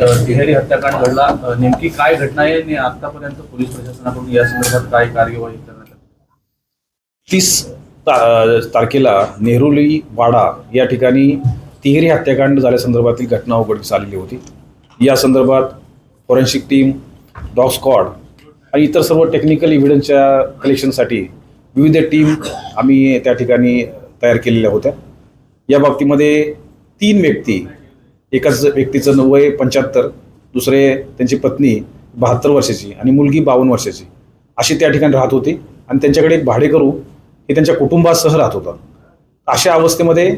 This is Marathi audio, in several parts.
तिहेरी हत्याकांड घडला. नेमकी काय घटना आहे आणि आतापर्यंत पोलीस प्रशासनाकडून या संदर्भात काय कार्यवाही करण्यात आली? तीस तारखेला नेहरुली वाडा या ठिकाणी तिहेरी हत्याकांड झाल्यासंदर्भातील घटना उघडकीस आलेली होती. या संदर्भात फॉरेन्सिक टीम डॉग स्क्वॉड आणि इतर सर्व टेक्निकल इव्हिडन्सच्या कलेक्शनसाठी विविध टीम आम्ही त्या ठिकाणी तयार केलेल्या होत्या. या बाबतीमध्ये तीन व्यक्ती एकाच व्यक्तीचं नव वय पंच्याहत्तर. दुसरे त्यांची पत्नी बहात्तर वर्षाची आणि मुलगी बावन्न वर्षाची. अशी त्या ठिकाणी राहत होती. आणि त्यांच्याकडे एक भाडेकरू हे त्यांच्या कुटुंबासह राहत होता. अशा अवस्थेमध्ये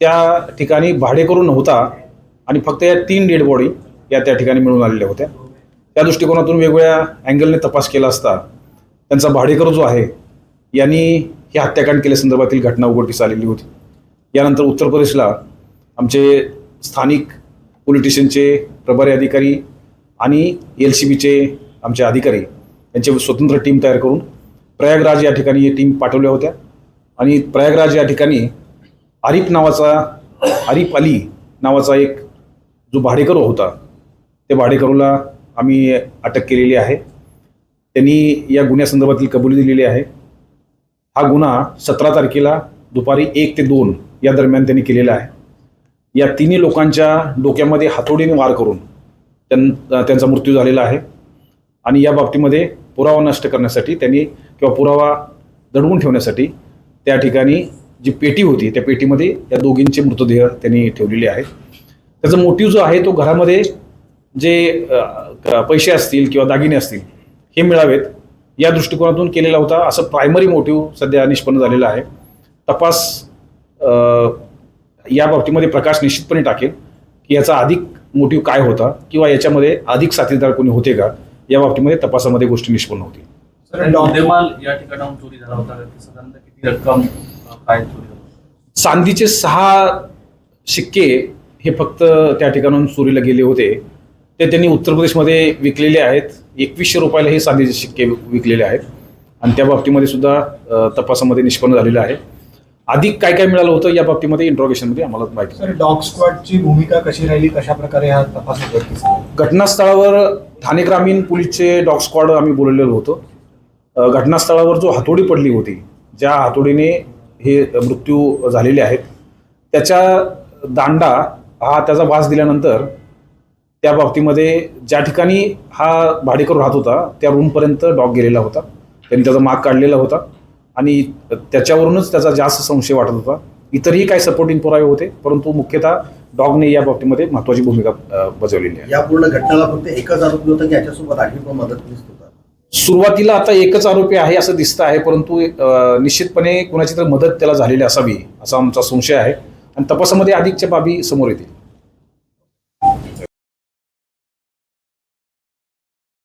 त्या ठिकाणी भाडेकरू नव्हता आणि फक्त या तीन डेड बॉडी या त्या ठिकाणी मिळून आलेल्या होत्या. त्या दृष्टिकोनातून वेगवेगळ्या अँगलने तपास केला असता त्यांचा भाडेकरू जो आहे यांनी हे हत्याकांड केल्यासंदर्भातील घटना उघडकीस आलेली होती. यानंतर उत्तर प्रदेशला आमचे स्थानिक पोलिटिशियनचे प्रभारी अधिकारी आणि एल सी बीचे आमचे अधिकारी यांचे स्वतंत्र टीम तयार करून प्रयागराज या ठिकाणी टीम पाठवल्या होत्या. आणि प्रयागराज या ठिकाणी आरिफ नावाचा आरिफ अली नावाचा एक जो भाडेकरू होता त्या भाडेकरूला आम्ही अटक केलेली आहे. त्यांनी या गुन्ह्यासंदर्भातील कबुली दिलेली आहे. हा गुन्हा सतरा तारखेला दुपारी एक ते दोन या दरम्यान त्यांनी केलेला आहे. या तिन्ही लोकांच्या डोक्यामध्ये हातोडीने वार करून त्यां त्यांचा मृत्यू झालेला आहे. आणि या बाबतीमध्ये पुरावा नष्ट करण्यासाठी त्यांनी किंवा पुरावा दडवून ठेवण्यासाठी त्या ठिकाणी जी पेटी होती त्या पेटीमध्ये या दोघींचे मृतदेह त्यांनी ठेवलेले आहेत. त्याचा मोटिव्ह जो आहे तो घरामध्ये जे क- पैसे असतील किंवा दागिने असतील हे मिळावेत. या दृष्टिकोनातून केलेला होता. असं प्रायमरी मोटिव्ह सध्या निष्पन्न झालेला आहे. तपास या बाबतीमध्ये प्रकाश निश्चितपणे टाकेल की याचा अधिक मोटिव्ह काय होता किंवा याच्यामध्ये अधिक साथीदार कोणी होते का या बाबतीमध्ये तपासामध्ये गोष्टी निष्पन्न होतील ठिकाणाहून चांदीचे सहा शिक्के हे फक्त त्या ठिकाणून चोरीला गेले होते. ते त्यांनी उत्तर प्रदेशमध्ये विकलेले आहेत. एकवीसशे रुपयाला हे चांदीचे शिक्के विकलेले आहेत. आणि त्या बाबतीमध्ये सुद्धा तपासामध्ये निष्पन्न झालेलं आहे. अधिक काय काय मिळालं होतं या बाबतीमध्ये इंट्रोगेशनमध्ये आम्हाला माहिती डॉग स्क्वॉडची भूमिका कशी राहिली? कशा प्रकारे हा तपास? घटनास्थळावर ठाणे ग्रामीण पोलीसचे डॉग स्क्वॉड आम्ही बोलवलेलो होतो. घटनास्थळावर जो हातोडी पडली होती ज्या हातोडीने हे मृत्यू झालेले आहेत त्याच्या दांडा हा त्याचा वास दिल्यानंतर त्या बाबतीमध्ये ज्या ठिकाणी हा भाडेकरू राहत होता त्या रूमपर्यंत डॉग गेलेला होता. त्यांनी त्याचा माग काढलेला होता. आणि त्याच्यावरूनच त्याचा जास्त संशय वाटत होता. इतरही काही सपोर्टिंग पुरावे होते परंतु मुख्यतः डॉगने या बाबतीमध्ये महत्त्वाची भूमिका बजावलेली आहे. या पूर्ण घटनेला फक्त एकच आरोपी होता की याच्यासोबत आणखी पण होता? सुरुवातीला आता एकच आरोपी आहे असं दिसतं आहे परंतु निश्चितपणे कुणाची तर मदत त्याला झालेली असावी असा आमचा संशय आहे. आणि तपासामध्ये अधिकच्या बाबी समोर येतील.